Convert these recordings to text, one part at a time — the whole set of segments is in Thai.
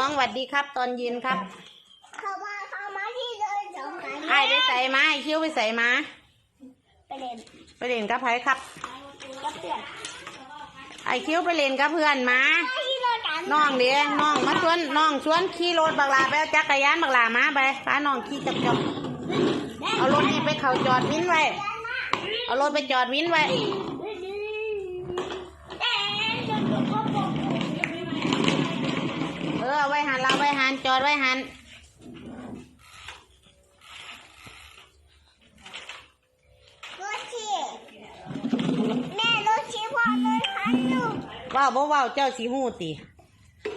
น้องสวัสดีครับ ตอนเย็นครับเข้ามาเข้ามาที่เดินสองขาไอ้ไปใส่มาไอ้คิ้วไปใส่มาไปเล่นไปเล่นกับไผครับกับเพื่อนไอ้คิ้วไปเล่นกับเพื่อนมาที่เดินกันน้องเดียน้องมาชวนน้องชวนขี่รถบักลาไปเอาจักรยานบักลามาไปพาน้องขี่จับจบเอารถนี่ไปเขาจอดวินไว้เอารถไปจอดวินไว้ อดไว้หันรถชีแม่รถชีพ่อเลยคันลูกเว้าวบ่เว้าวเจ้าสีหูติ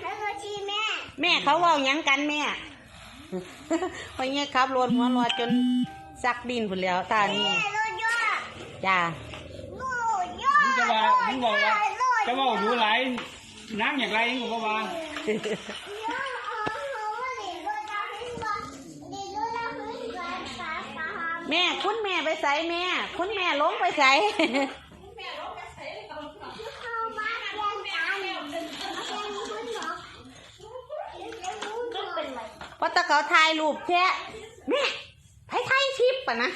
แล้วรถชีแม่แม่เขาเว้าหยังกันแม่พอเงี้ยครับรถหัวรอจนซักดินพุ่นแล้วตานี่แม่รถย่อจ้า ลูกย่อมึงจะว่ามึงบอกว่าจะว่าดูหลายน้ำอย่างไรมึงก็ว่าย่อเอาเอาว่าเล่นรถดาวขึ้นมาเล่นรถดาวขึ้นมาขาขา แม่คุณแม่ไปใส่แม่ คุณแม่ลงไปใส่เข้ามาเรียนกันเรียนคุณหมอตะเขาถ่ายรูปแค่แม่ไทยไทยชิปปะนะ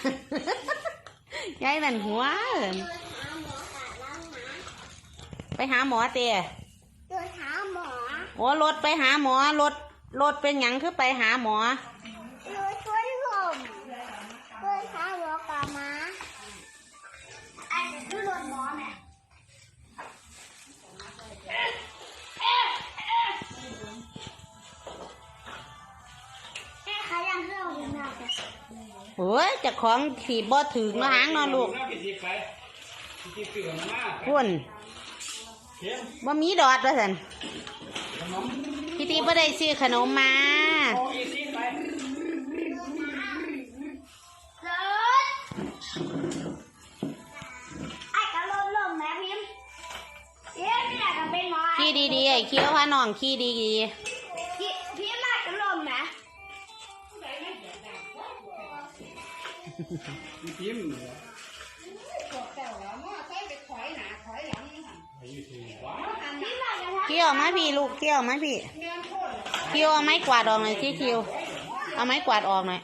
ยายนั่นหัว ไปหาหมอเตะเดินหาหมอโอ้รถไปหาหมอรถรถเป็นหยังคือไปหาหมอ โอ้ยเจะของขีบบ่ถึงเนาะหางเนอนลูกน้ำผิดที่ไปที่เกลือมากพุ่นเข็มบ่มีดอดว่าสันขนมพี่ตีบ่ได้ซื้อขนมมาโอ้ยซีไปรถไอ้กะลมลมแม่พิมพ์เอ๊ะไม่อยากจะเป็นหมอขี่ดีๆไอ้เคี้ยวพาน้องขี่ดีพี่ มีพิมพ์อายุถึงว้าพี่มากกะๆเคี้ยวมพี่ลูกเกี่ยวไหมพี่เกี่ยวเอาไม้กวาดออกหน่อยที่คิว เอาไม้กวาดออกหน่อย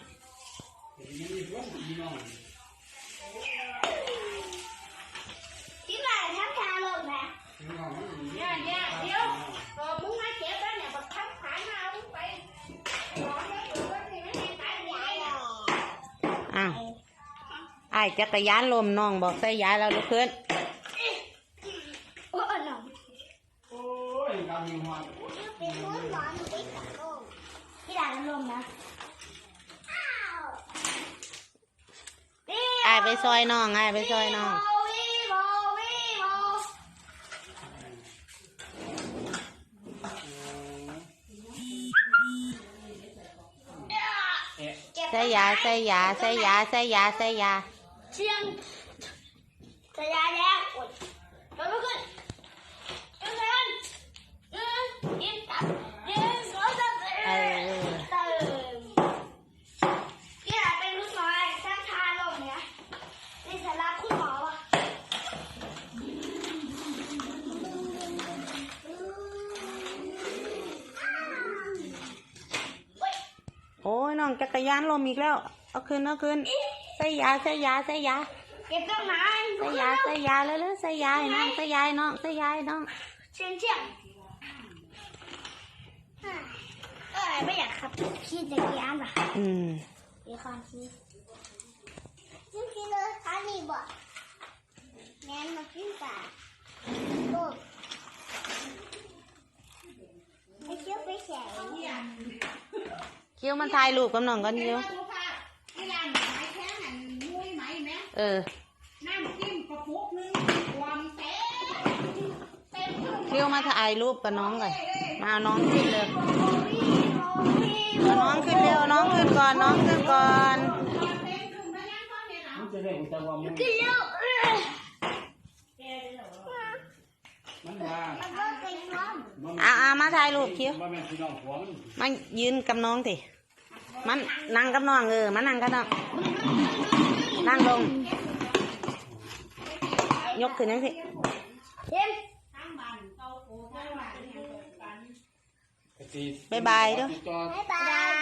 ายจักรยานลมน้องบอกใส่ยายแล้วลุกขึ้นโอ้ยหนองโอ้ยกำลังหัวเป็นมือหมอนติ๊กกับลมพี่ดาลมนะอ้าวไอ้ายไปซอยน้องไอ้ายไปซอยน้องวีโววีโวเอ๊ะใส่ยาใส่ยาใส่ยาใส่ยาใส่ยา เชียงจะยายแล้วอดเราลุกขึ้นยืนเดินยืนยืนตับยืนสวนตับเออเติมพี่ดาเป็นลูกน้อยสร้างทาลมเนี่ยนี่สาระคุณหมอวะโอ้ยน้องจักรยานลมอีกแล้ว เอาขึ้นเอาขึ้น ใส่ยาใส่ยาใส่ยาเก็บตรงไหนใส่ยาใส่ยาเลยเลยใส่ยาให้น้องใส่ยาให้น้องใส่ยาให้น้องเชียงเชียงเออไม่อยากขับขี่จักรยานหรออืมมีความคิดจริงๆเลยคันนี้บ่แม่นมาขึ้นตาโลกไอ้เชี่ยวไปแฉเนี่ยคิ้วมันถ่ายรูปกับน้องกันอยู่ ที่ร้านขายแค่หันมุ้ยไหมแม่ เออน้ำจิ้มกระปุกนึงความเต็มเต็มเครื่องคิ้วมาถ่ายรูปกับน้องเลยมาเอาน้องขึ้นเลยเอาน้องขึ้นเร็วน้องขึ้นก่อนน้องขึ้นก่อนมันจะได้กูจะว่ามันขึ้นเร็วมันว่ามันก็เป็นความมันอ่าอ่ามาถ่ายรูปคิ้วมันเป็นพี่น้องผัวมันมายืนกับน้องสิมันนั่งกับน้องเออมานั่งกับน้อง นั่งลง ยกขึ้นนั่งสิ เห็น ทั้งบ้านเตาโกทั้งบ้านเนี่ยกัน ไป บ๊ายบายเด้อ ติดต่อ บ๊ายบาย